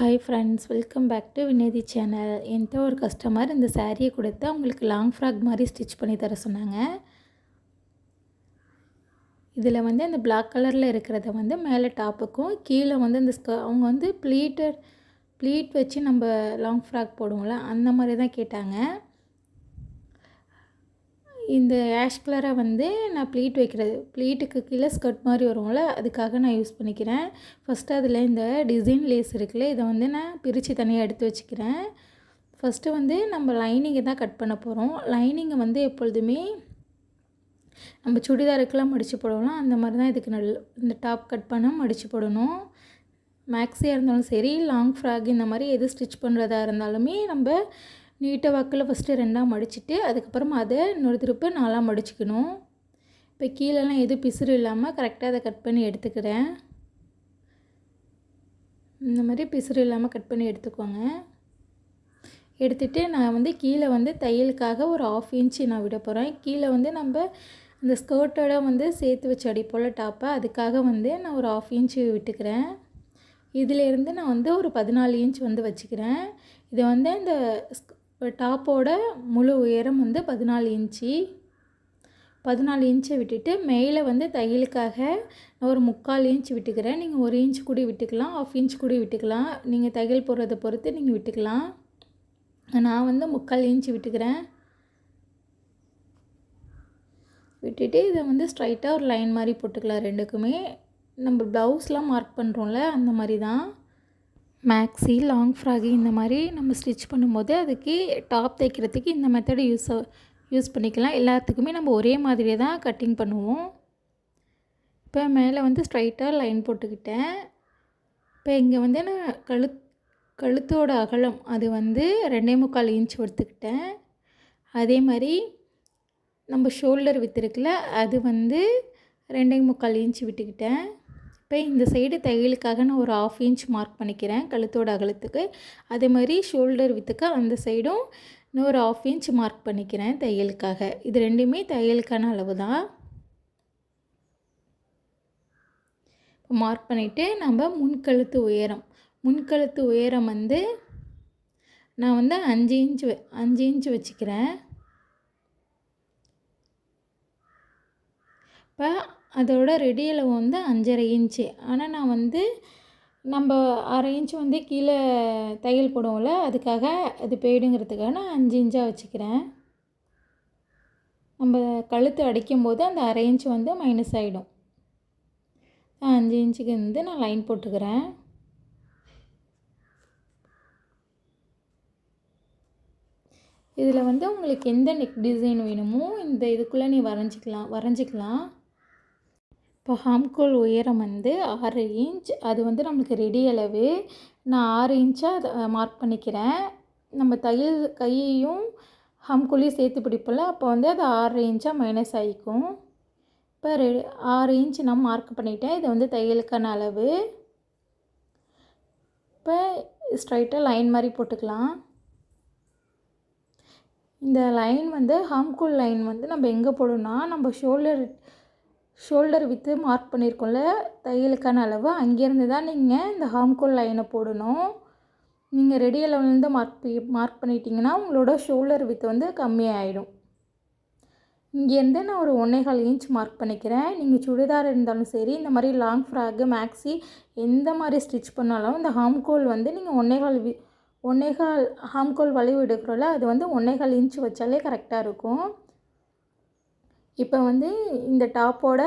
Hi friends welcome back to Vinethi channel என்கிட்ட ஒரு customer இந்த சாரியை கொடுத்து அவங்களுக்கு லாங் ஃப்ராக் மாதிரி ஸ்டிச் பண்ணி தர சொன்னாங்க. இதில் வந்து அந்த பிளாக் கலரில் இருக்கிறத வந்து மேலே டாப்புக்கும் கீழே வந்து அந்த ஸ்க அவங்க வந்து ப்ளீட்டர் ப்ளீட் வச்சு நம்ம லாங் ஃப்ராக் போடுவோம்ல அந்த மாதிரி தான் கேட்டாங்க. இந்த ஆஷ் கலரை வந்து நான் ப்ளீட் வைக்கிறது. ப்ளீட்டுக்கு கீழே ஸ்கர்ட் மாதிரி வரும்ல அதுக்காக நான் யூஸ் பண்ணிக்கிறேன். ஃபஸ்ட்டு அதில் இந்த டிசைன் லேஸ் இருக்குல்ல இதை வந்து நான் பிரித்து தனியாக எடுத்து வச்சுக்கிறேன். ஃபஸ்ட்டு வந்து நம்ம லைனிங்கை தான் கட் பண்ண போகிறோம் லைனிங்கை வந்து எப்பொழுதுமே நம்ம சுடிதாருக்கெல்லாம் மடித்து போடணும். அந்த மாதிரி தான் இதுக்கு நல் இந்த டாப் கட் பண்ண மடித்து போடணும். மேக்ஸியாக இருந்தாலும் சரி லாங் ஃப்ராக் இந்த மாதிரி எது ஸ்டிச் பண்ணுறதா இருந்தாலுமே நம்ம நீட்டாக வாக்கில் ஃபஸ்ட்டு ரெண்டாக மடிச்சுட்டு அதுக்கப்புறமா அதை இன்னொரு திருப்பு நாலாக மடிச்சுக்கணும். இப்போ கீழெல்லாம் எதுவும் பிசுறு இல்லாமல் கரெக்டாக அதை கட் பண்ணி எடுத்துக்கிறேன். இந்த மாதிரி பிசுறு இல்லாமல் கட் பண்ணி எடுத்துக்கோங்க. எடுத்துகிட்டு நான் வந்து கீழே வந்து தையலுக்காக ஒரு ஆஃப் இன்ச்சு நான் விட போகிறேன் கீழே வந்து நம்ம இந்த ஸ்கர்ட்டோட வந்து சேர்த்து வச்சு அடிப்போல் டாப்பை அதுக்காக வந்து நான் ஒரு ஆஃப் இன்ச்சு விட்டுக்கிறேன். இதிலேருந்து நான் வந்து ஒரு பதினாலு இன்ச் வந்து வச்சுக்கிறேன். இதை வந்து இந்த டாப்போட முழு உயரம் வந்து பதினாலு இன்ச்சு. பதினாலு இன்ச்சை விட்டுட்டு மேலே வந்து தையலுக்காக நான் ஒரு முக்கால் இன்ச் விட்டுக்கிறேன். நீங்கள் ஒரு இன்ச் கூட விட்டுக்கலாம் ஆஃப் இன்ச் கூட விட்டுக்கலாம். நீங்கள் தையல் போடுறத பொறுத்து நீங்கள் விட்டுக்கலாம். நான் வந்து முக்கால் இன்ச் விட்டுக்கிறேன். விட்டுட்டு இதை வந்து ஸ்ட்ரைட்டாக ஒரு லைன் மாதிரி போட்டுக்கலாம் ரெண்டுக்குமே. நம்ம ப்ளவுஸ்லாம் மார்க் பண்ணுறோம்ல அந்த மாதிரி தான். மேக்ஸி லாங் ஃப்ராகு இந்த மாதிரி நம்ம ஸ்டிச் பண்ணும்போது அதுக்கு டாப் தைக்கிறதுக்கு இந்த மெத்தடை யூஸ் யூஸ் பண்ணிக்கலாம். எல்லாத்துக்குமே நம்ம ஒரே மாதிரியே தான் கட்டிங் பண்ணுவோம். இப்போ மேலே வந்து ஸ்ட்ரைட்டாக லைன் போட்டுக்கிட்டேன். இப்போ இங்கே வந்து நான் கழுத் கழுத்தோட அகலம் அது வந்து ரெண்டே முக்கால் இன்ச் எடுத்துக்கிட்டேன் அதே மாதிரி நம்ம ஷோல்டர் விற்றுருக்குல அது வந்து ரெண்டே முக்கால் இன்ச் விட்டுக்கிட்டேன். இப்போ இந்த சைடு தையலுக்காக நான் ஒரு ஆஃப் இன்ச் மார்க் பண்ணிக்கிறேன் கழுத்தோட அகலத்துக்கு. அதே மாதிரி ஷோல்டர் வித்துக்கு அந்த சைடும் இன்னொரு ஒரு ஆஃப் இன்ச் மார்க் பண்ணிக்கிறேன் தையலுக்காக. இது ரெண்டுமே தையலுக்கான அளவு தான். மார்க் பண்ணிவிட்டு நம்ம முன்கழுத்து உயரம். முன்கழுத்து உயரம் வந்து நான் வந்து அஞ்சு இன்ச் அஞ்சு இன்ச் வச்சுக்கிறேன். இப்போ அதோட ரெடி அளவு வந்து அஞ்சரை இன்ச்சு. ஆனால் நான் வந்து நம்ம அரை இன்ச் வந்து கீழே தையல் போடுவோம்ல அதுக்காக அது போயிடுங்கிறதுக்காக நான் அஞ்சு இன்ச்சாக வச்சுக்கிறேன். நம்ம கழுத்து அடிக்கும்போது அந்த அரை இன்ச் வந்து மைனஸ் ஆகிடும் அஞ்சு இன்ச்சுக்கு வந்து நான் லைன் போட்டுக்கிறேன். இதில் வந்து உங்களுக்கு எந்த நெக் டிசைன் வேணுமோ இந்த இதுக்குள்ளே நீ வரைஞ்சிக்கலாம் வரைஞ்சிக்கலாம். இப்போ ஹாம்கோல் உயரம் வந்து ஆறு இன்ச். அது வந்து நம்மளுக்கு ரெடி அளவு. நான் ஆறு இன்ச்சாக அதை மார்க் பண்ணிக்கிறேன். நம்ம தையல் கையையும் ஹாம்கோலையும் சேர்த்து பிடிப்போம்ல அப்போ வந்து அது ஆறு இன்ச்சாக மைனஸ் ஆகிக்கும் இப்போ ரெ ஆறு இன்ச் நான் மார்க் பண்ணிட்டேன். இது வந்து தையலுக்கான அளவு. இப்போ ஸ்ட்ரைட்டாக லைன் மாதிரி போட்டுக்கலாம். இந்த லைன் வந்து ஹாம்கூல் லைன் வந்து நம்ம எங்கே போடணும்னா நம்ம ஷோல்டர் ஷோல்டர் வித்து மார்க் பண்ணியிருக்கோம்ல தையலுக்கான அளவு அங்கேருந்து தான் நீங்கள் இந்த ஹாம்கோல் லைனை போடணும். நீங்கள் ரெடி அளவுலேருந்து மார்க் மார்க் பண்ணிட்டீங்கன்னா உங்களோட ஷோல்டர் வித்து வந்து கம்மியாயிடும். இங்கேருந்து நான் ஒரு ஒன்றேகால் இன்ச் மார்க் பண்ணிக்கிறேன். நீங்கள் சுடிதார் இருந்தாலும் சரி இந்த மாதிரி லாங் ஃப்ராக்கு மேக்ஸி எந்த மாதிரி ஸ்டிச் பண்ணாலும் இந்த ஹாம்கோல் வந்து நீங்கள் ஒன்றேகால் வி ஒன்றேகால் ஹாம்கோல் வளைவு எடுக்கிறோம்ல அது வந்து ஒன்றேகால் இன்ச் வச்சாலே கரெக்டாக இருக்கும். இப்போ வந்து இந்த டாப்போட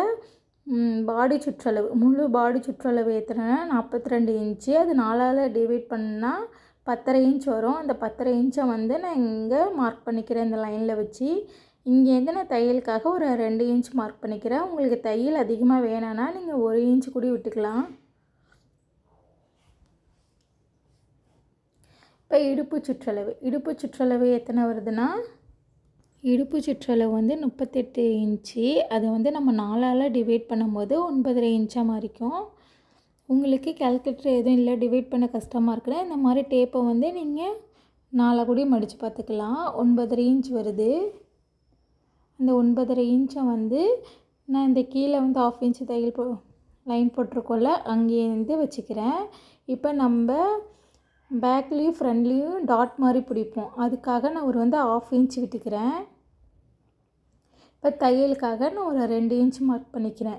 பாடி சுற்றளவு முழு பாடி சுற்றளவு ஏற்றுனா நாற்பத்தி ரெண்டு இன்ச்சு. அது நாலால் டிவைட் பண்ணால் பத்தரை இன்ச் வரும். அந்த பத்தரை இன்ச்சை வந்து நான் இங்கே மார்க் பண்ணிக்கிறேன் இந்த லைனில் வச்சு. இங்கேருந்து நான் தையலுக்காக ஒரு ரெண்டு இன்ச் மார்க் பண்ணிக்கிறேன். உங்களுக்கு தையல் அதிகமாக வேணான்னா நீங்கள் ஒரு இன்ச் கூட விட்டுக்கலாம். இப்போ இடுப்பு சுற்றளவு இடுப்பு சுற்றளவு எத்தனை வருதுன்னா இடுப்பு சுற்றளவு வந்து முப்பத்தெட்டு இன்ச்சு. அதை வந்து நம்ம நாலால் டிவைட் பண்ணும்போது ஒன்பதரை இன்ச்சாக மாறிக்கும். உங்களுக்கு கேல்குலேட்டர் எதுவும் இல்லை டிவைட் பண்ண கஷ்டமாக இருக்குன்னா இந்த மாதிரி டேப்பை வந்து நீங்கள் நாலாக கூட மடித்து பார்த்துக்கலாம். ஒன்பதரை இன்ச் வருது. அந்த ஒன்பதரை இன்ச்சை வந்து நான் இந்த கீழே வந்து ஆஃப் இன்ச் தையல் போ லைன் போட்டிருக்கோம்ல அங்கேருந்து வச்சுக்கிறேன். இப்போ நம்ம பேக்லேயும் ஃப்ரண்ட்லேயும் டாட் மாதிரி பிடிப்போம். அதுக்காக நான் ஒரு வந்து ஆஃப் இன்ச் விட்டுக்கிறேன். இப்போ தையலுக்காக நான் ஒரு ரெண்டு இன்ச் மார்க் பண்ணிக்கிறேன்.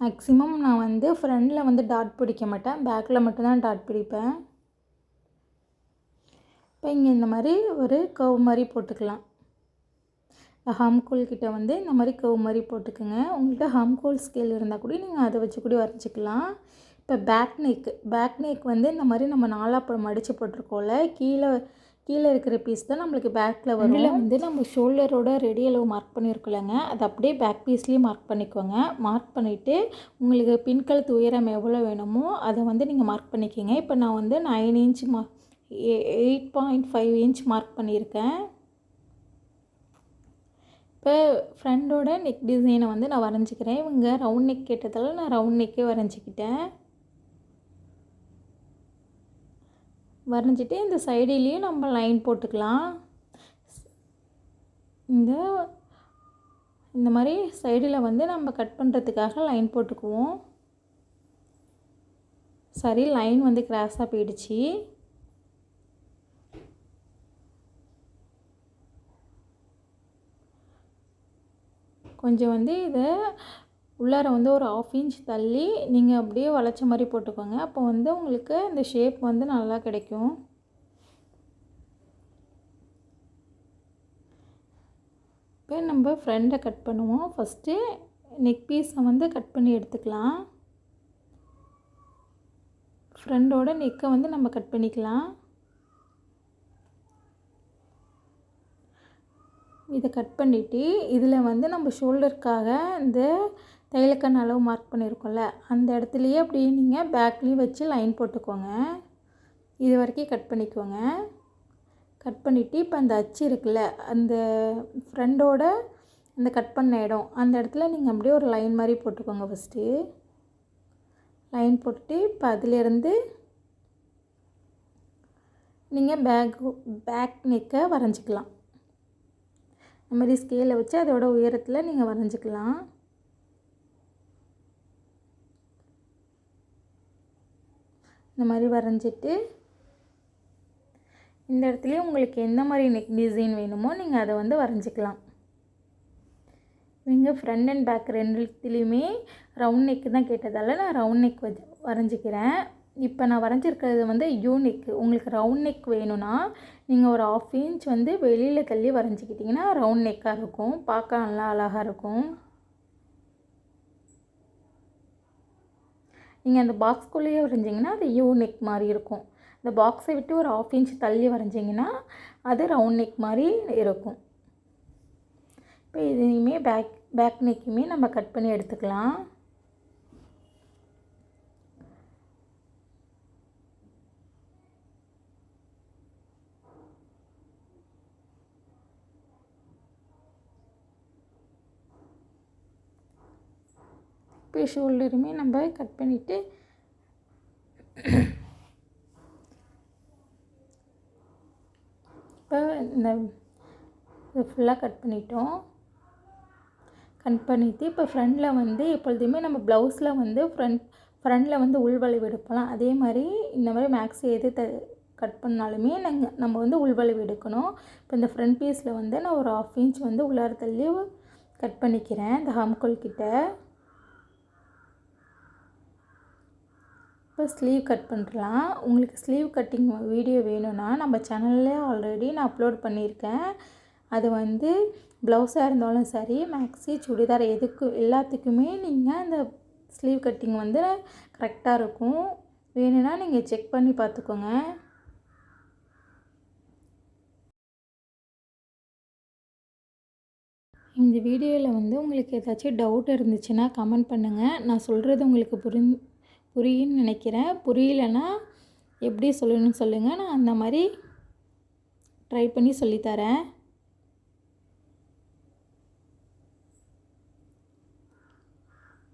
மேக்ஸிமம் நான் வந்து ஃப்ரண்டில் வந்து டாட் பிடிக்க மாட்டேன். பேக்கில் மட்டும்தான் டாட் பிடிப்பேன். இப்போ இங்கே இந்த மாதிரி ஒரு கவ் மாதிரி போட்டுக்கலாம். ஹம்கோல் கிட்டே வந்து இந்த மாதிரி கவ் மாதிரி போட்டுக்கோங்க. உங்கள்கிட்ட ஹம்கோல் ஸ்கேல் இருந்தால் கூட நீங்கள் அதை வச்சு கூட வரைஞ்சிக்கலாம். இப்போ பேக் நெக் பேக் நெக் வந்து இந்த மாதிரி நம்ம நாலாப்பழம் அடித்து போட்டிருக்கோம்ல கீழே கீழே இருக்கிற பீஸ் தான் நம்மளுக்கு பேக்கில் வரும். இதில் வந்து நம்ம ஷோல்டரோட ரெடி அளவு மார்க் பண்ணியிருக்கோம்லங்க. அது அப்படியே பேக் பீஸ்லேயும் மார்க் பண்ணிக்கோங்க. மார்க் பண்ணிவிட்டு உங்களுக்கு பின்கழுத்து உயரம் எவ்வளோ வேணுமோ அதை வந்து நீங்கள் மார்க் பண்ணிக்கோங்க. இப்போ நான் வந்து நைன் இன்ச் மா eight point five inch mark பண்ணியிருக்கேன். இப்போ ஃப்ரெண்டோட நெக் டிசைனை வந்து நான் வரைஞ்சிக்கிறேன். இவங்க ரவுண்ட் நெக் கேட்டதால் நான் ரவுண்ட் நெக்கே வரைஞ்சிக்கிட்டேன். வரைஞ்சிட்டு இந்த சைடிலையும் நம்ம லைன் போட்டுக்கலாம். இந்த இந்த மாதிரி சைடில் வந்து நம்ம கட் பண்ணுறதுக்காக லைன் போட்டுக்குவோம். சரி லைன் வந்து கிராஸாக போயிடுச்சு. கொஞ்சம் வந்து இதை உள்ளார வந்து ஒரு ஆஃப் இன்ச் தள்ளி நீங்கள் அப்படியே வளைச்ச மாதிரி போட்டுக்கோங்க. அப்போ வந்து உங்களுக்கு இந்த ஷேப் வந்து நல்லா கிடைக்கும். இப்போ நம்ம ஃப்ரெண்டை கட் பண்ணுவோம். ஃபஸ்ட்டு நெக் பீஸை வந்து கட் பண்ணி எடுத்துக்கலாம். ஃப்ரெண்டோட நெக்கை வந்து நம்ம கட் பண்ணிக்கலாம். இதை கட் பண்ணிவிட்டு இதில் வந்து நம்ம ஷோல்டருக்காக இந்த தையலுக்கான அளவு மார்க் பண்ணியிருக்கோம்ல அந்த இடத்துலையே அப்படியே நீங்கள் பேக்லேயும் வச்சு லைன் போட்டுக்கோங்க. இது வரைக்கும் கட் பண்ணிக்கோங்க. கட் பண்ணிவிட்டு இப்போ அந்த அச்சு இருக்குல்ல அந்த ஃப்ரெண்டோட அந்த கட் பண்ண இடம் அந்த இடத்துல நீங்கள் அப்படியே ஒரு லைன் மாதிரி போட்டுக்கோங்க ஃபஸ்ட்டு லைன் போட்டுட்டு இப்போ அதிலேருந்து நீங்கள் பேக் பேக் நெக்கை வரைஞ்சிக்கலாம். இந்த மாதிரி ஸ்கேலை வச்சு அதோட உயரத்தில் நீங்கள் வரைஞ்சிக்கலாம். இந்த மாதிரி வரைஞ்சிட்டு இந்த இடத்துலையும் உங்களுக்கு எந்த மாதிரி நெக் டிசைன் வேணுமோ நீங்கள் அதை வந்து வரைஞ்சிக்கலாம். இவங்க ஃப்ரண்ட் அண்ட் பேக் ரெண்டுத்துலேயுமே ரவுண்ட் நெக்கு தான் கேட்டதால் நான் ரவுண்ட் நெக் வச்சு வரைஞ்சிக்கிறேன். இப்போ நான் வரைஞ்சிருக்கிறது வந்து யூ நெக்கு உங்களுக்கு ரவுண்ட் நெக் வேணும்னா நீங்கள் ஒரு ஆஃப் இன்ச் வந்து வெளியில் தள்ளி வரைஞ்சிக்கிட்டிங்கன்னா ரவுண்ட் நெக்காக இருக்கும். பார்க்க நல்லா அழகாக இருக்கும். நீங்கள் அந்த பாக்ஸ்குள்ளேயே வரைஞ்சிங்கன்னா அது யூ நெக் மாதிரி இருக்கும். இந்த பாக்ஸை விட்டு ஒரு ஆஃப் இன்ச் தள்ளி வரைஞ்சிங்கன்னா அது ரவுண்ட் நெக் மாதிரி இருக்கும். இப்போ இதையுமே பேக் பேக் நெக்குமே நம்ம கட் பண்ணி எடுத்துக்கலாம். பே ஷோல்டருமே நம்ம கட் பண்ணிவிட்டு இப்போ இந்த இது ஃபுல்லாக கட் பண்ணிட்டோம். கட் பண்ணிவிட்டு இப்போ ஃப்ரண்டில் வந்து எப்பொழுதுமே நம்ம ப்ளவுஸில் வந்து ஃப்ரண்ட் ஃப்ரண்டில் வந்து உள்வளைவு எடுப்பலாம் அதே மாதிரி இந்த மாதிரி மேக்ஸ் எது த கட் பண்ணாலுமே நாங்கள் நம்ம வந்து உள்வளைவு எடுக்கணும். இப்போ இந்த ஃப்ரண்ட் பீஸில் வந்து நான் ஒரு ஆஃப் இன்ச் வந்து உள்ளார தள்ளி கட் பண்ணிக்கிறேன் இந்த ஹாம்கோல் கிட்டே. இப்போ ஸ்லீவ் கட் பண்ணுறலாம் உங்களுக்கு ஸ்லீவ் கட்டிங் வீடியோ வேணும்னா நம்ம சேனல்லே ஆல்ரெடி நான் அப்லோட் பண்ணியிருக்கேன். அது வந்து ப்ளவுஸாக இருந்தாலும் சரி மேக்ஸி சுடிதார் எதுக்கு எல்லாத்துக்குமே நீங்கள் அந்த ஸ்லீவ் கட்டிங் வந்து கரெக்டாக இருக்கும். வேணும்னா நீங்கள் செக் பண்ணி பார்த்துக்கோங்க. இந்த வீடியோவில் வந்து உங்களுக்கு ஏதாச்சும் டவுட் இருந்துச்சுன்னா கமெண்ட் பண்ணுங்கள் நான் சொல்கிறது உங்களுக்கு புரிஞ்சு புரியுன்னு நினைக்கிறேன். புரியலன்னா எப்படி சொல்லணும்னு சொல்லுங்கள் நான் அந்த மாதிரி ட்ரை பண்ணி சொல்லித்தரேன்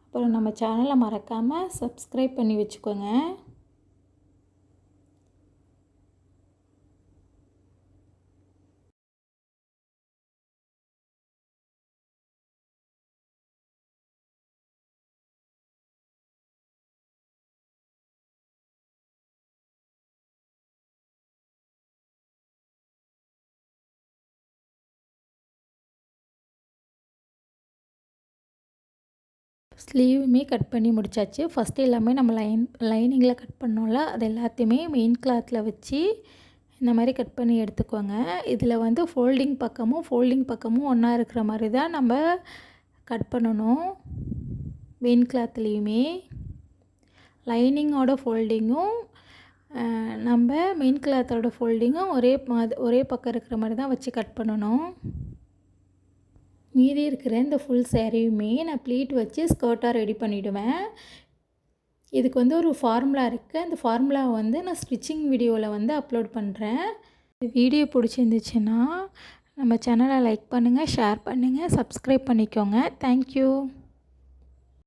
அப்புறம் நம்ம சேனலை மறக்காமல் சப்ஸ்கிரைப் பண்ணி வச்சுக்கோங்க. ஸ்லீவுமே கட் பண்ணி முடிச்சாச்சு. ஃபஸ்ட்டு எல்லாமே நம்ம லைன் லைனிங்கில் கட் பண்ணோம்ல அது எல்லாத்தையுமே மெயின் கிளாத்தில் வச்சு இந்த மாதிரி கட் பண்ணி எடுத்துக்கோங்க. இதில் வந்து ஃபோல்டிங் பக்கமும் ஃபோல்டிங் பக்கமும் ஒன்றா இருக்கிற மாதிரி தான் நம்ம கட் பண்ணணும். மெயின் கிளாத்லேயுமே லைனிங்கோட ஃபோல்டிங்கும் நம்ம மெயின் கிளாத்தோட ஃபோல்டிங்கும் ஒரே மாதிரி ஒரே பக்கம் இருக்கிற மாதிரி தான் வச்சு கட் பண்ணணும். மீதி இருக்கிற இந்த ஃபுல் சேரீயுமே நான் ப்ளீட் வச்சு ஸ்கர்ட்டாக ரெடி பண்ணிவிடுவேன் இதுக்கு வந்து ஒரு ஃபார்முலா இருக்குது அந்த ஃபார்முலாவை வந்து நான் ஸ்டிச்சிங் வீடியோவில் வந்து அப்லோட் பண்ணுறேன் வீடியோ பிடிச்சிருந்துச்சுன்னா நம்ம சேனலை லைக் பண்ணுங்கள் ஷேர் பண்ணுங்கள் சப்ஸ்கிரைப் பண்ணிக்கோங்க. தேங்க்யூ